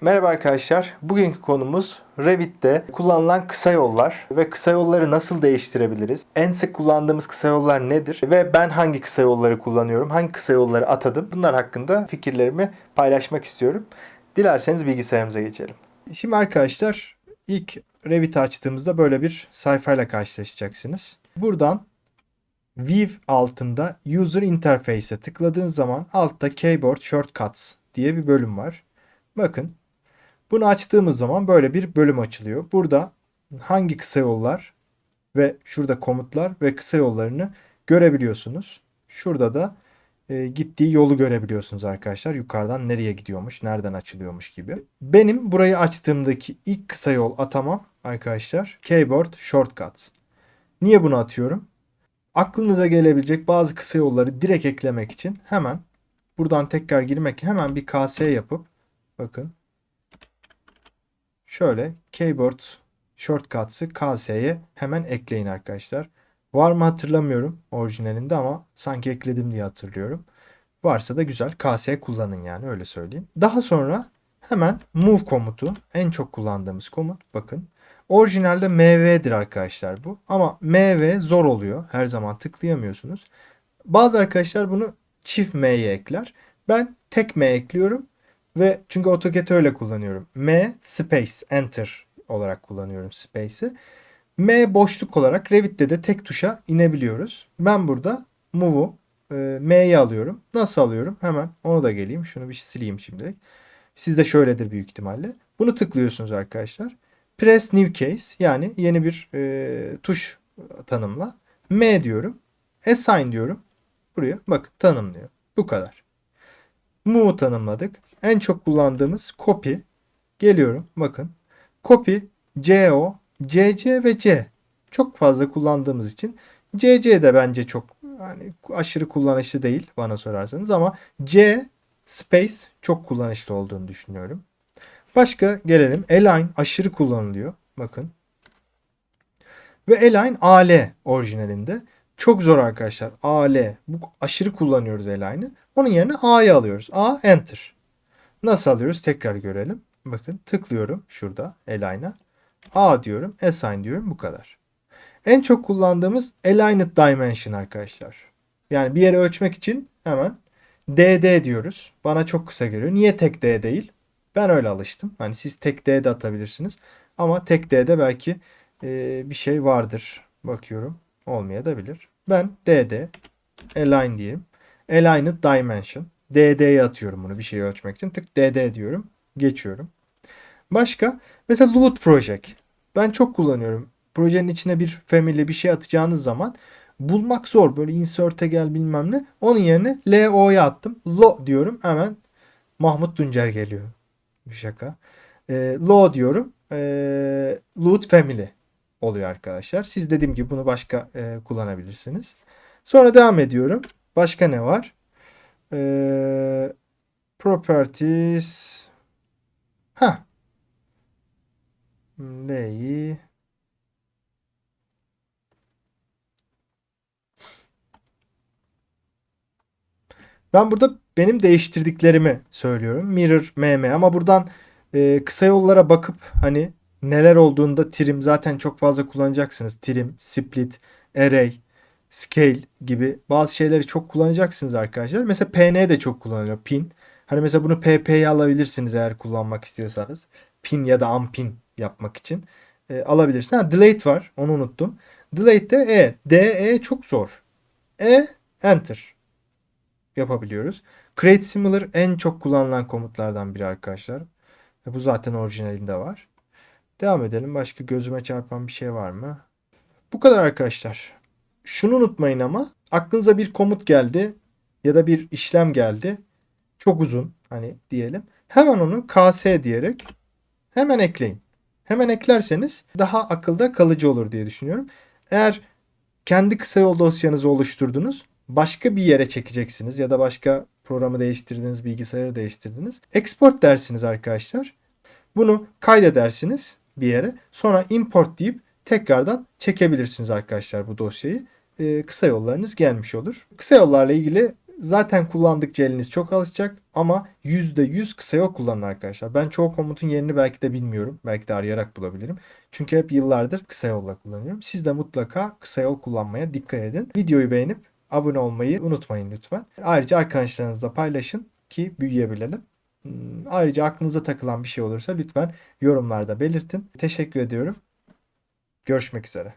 Merhaba arkadaşlar. Bugünkü konumuz Revit'te kullanılan kısa yollar ve kısa yolları nasıl değiştirebiliriz? En sık kullandığımız kısa yollar nedir? Ve ben hangi kısa yolları kullanıyorum? Hangi kısa yolları atadım? Bunlar hakkında fikirlerimi paylaşmak istiyorum. Dilerseniz bilgisayarımıza geçelim. Şimdi arkadaşlar ilk Revit açtığımızda böyle bir sayfayla karşılaşacaksınız. Buradan View altında User Interface'e tıkladığın zaman altta Keyboard Shortcuts diye bir bölüm var. Bakın bunu açtığımız zaman böyle bir bölüm açılıyor. Burada hangi kısa yollar ve şurada komutlar ve kısa yollarını görebiliyorsunuz. Şurada da e, gittiği yolu görebiliyorsunuz arkadaşlar. Yukarıdan nereye gidiyormuş, nereden açılıyormuş gibi. Benim burayı açtığımdaki ilk kısa yol atamam arkadaşlar Keyboard Shortcuts. Niye bunu atıyorum? Aklınıza gelebilecek bazı kısa yolları direkt eklemek için hemen buradan tekrar girmek hemen bir KS yapıp bakın şöyle Keyboard Shortcuts'ı KS'ye hemen ekleyin arkadaşlar. Var mı hatırlamıyorum orijinalinde ama sanki ekledim diye hatırlıyorum. Varsa da güzel KS kullanın yani öyle söyleyeyim. Daha sonra hemen move komutu en çok kullandığımız komut bakın. Orijinalde MV'dir arkadaşlar bu. Ama MV zor oluyor. Her zaman tıklayamıyorsunuz. Bazı arkadaşlar bunu çift M'ye ekler. Ben tek M ekliyorum. Ve çünkü AutoCAD'i öyle kullanıyorum. M space enter olarak kullanıyorum space'i. M boşluk olarak Revit'te de tek tuşa inebiliyoruz. Ben burada move'u e, M'ye alıyorum. Nasıl alıyorum? Hemen onu da geleyim. Şunu bir sileyim şimdilik. Sizde şöyledir büyük ihtimalle. Bunu tıklıyorsunuz arkadaşlar. Press new case yani yeni bir e, tuş tanımla. M diyorum. Assign diyorum. Buraya bak tanımlıyor. Bu kadar. Move tanımladık. En çok kullandığımız copy. Geliyorum bakın. Copy, CO, CC ve C. Çok fazla kullandığımız için CC de bence çok hani aşırı kullanışlı değil bana sorarsanız ama C space çok kullanışlı olduğunu düşünüyorum. Başka gelelim. Align aşırı kullanılıyor. Bakın. Ve Align AL orijinalinde. Çok zor arkadaşlar. AL. Bu aşırı kullanıyoruz Align'ı. Onun yerine A'yı alıyoruz. A enter. Nasıl alıyoruz? Tekrar görelim. Bakın tıklıyorum şurada Align'a. A diyorum. Assign diyorum. Bu kadar. En çok kullandığımız Aligned Dimension arkadaşlar. Yani bir yere ölçmek için hemen DD diyoruz. Bana çok kısa geliyor. Niye tek D değil? Ben öyle alıştım. Hani siz tek D de atabilirsiniz. Ama tek D'de belki e, bir şey vardır. Bakıyorum. Olmayabilir. Ben DD align diyeyim. Aligned dimension. DD'ye atıyorum bunu bir şeyi ölçmek için. Tık DD diyorum. Geçiyorum. Başka mesela loot project. Ben çok kullanıyorum. Projenin içine bir family bir şey atacağınız zaman bulmak zor. Böyle insert'e gel bilmem ne. Onun yerine LO'ya attım. Lo diyorum. Hemen Mahmut Tuncer geliyor. Bir şaka. E, law diyorum. E, loot family oluyor arkadaşlar. Siz dediğim gibi bunu başka e, kullanabilirsiniz. Sonra devam ediyorum. Başka ne var? E, properties. Ha. Neyi? Ben burada benim değiştirdiklerimi söylüyorum. Mirror, MM ama buradan e, kısa yollara bakıp hani neler olduğunda trim zaten çok fazla kullanacaksınız. Trim, split, array, scale gibi bazı şeyleri çok kullanacaksınız arkadaşlar. Mesela PN de çok kullanılıyor. Pin. Hani mesela bunu PP'ye alabilirsiniz eğer kullanmak istiyorsanız. Pin ya da unpin yapmak için e, alabilirsiniz. Ha, delete var. Onu unuttum. Delete de E. DE çok zor. E enter yapabiliyoruz. Create Similar en çok kullanılan komutlardan biri arkadaşlar. Ve bu zaten orijinalinde var. Devam edelim. Başka gözüme çarpan bir şey var mı? Bu kadar arkadaşlar. Şunu unutmayın ama aklınıza bir komut geldi ya da bir işlem geldi. Çok uzun hani diyelim. Hemen onu KS diyerek hemen ekleyin. Hemen eklerseniz daha akılda kalıcı olur diye düşünüyorum. Eğer kendi kısa yol dosyanızı oluşturdunuz başka bir yere çekeceksiniz ya da başka programı değiştirdiniz, bilgisayarı değiştirdiniz. Export dersiniz arkadaşlar. Bunu kaydedersiniz bir yere. Sonra import deyip tekrardan çekebilirsiniz arkadaşlar bu dosyayı. Ee, kısa yollarınız gelmiş olur. Kısa yollarla ilgili Zaten kullandıkça eliniz çok alışacak ama %100 kısa yol kullanın arkadaşlar. Ben çoğu komutun yerini belki de bilmiyorum. Belki de arayarak bulabilirim. Çünkü hep yıllardır kısa yolla kullanıyorum. Siz de mutlaka kısa yol kullanmaya dikkat edin. Videoyu beğenip abone olmayı unutmayın lütfen. Ayrıca arkadaşlarınızla paylaşın ki büyüyebilelim. Hmm, Ayrıca aklınıza takılan bir şey olursa lütfen yorumlarda belirtin. Teşekkür ediyorum. Görüşmek üzere.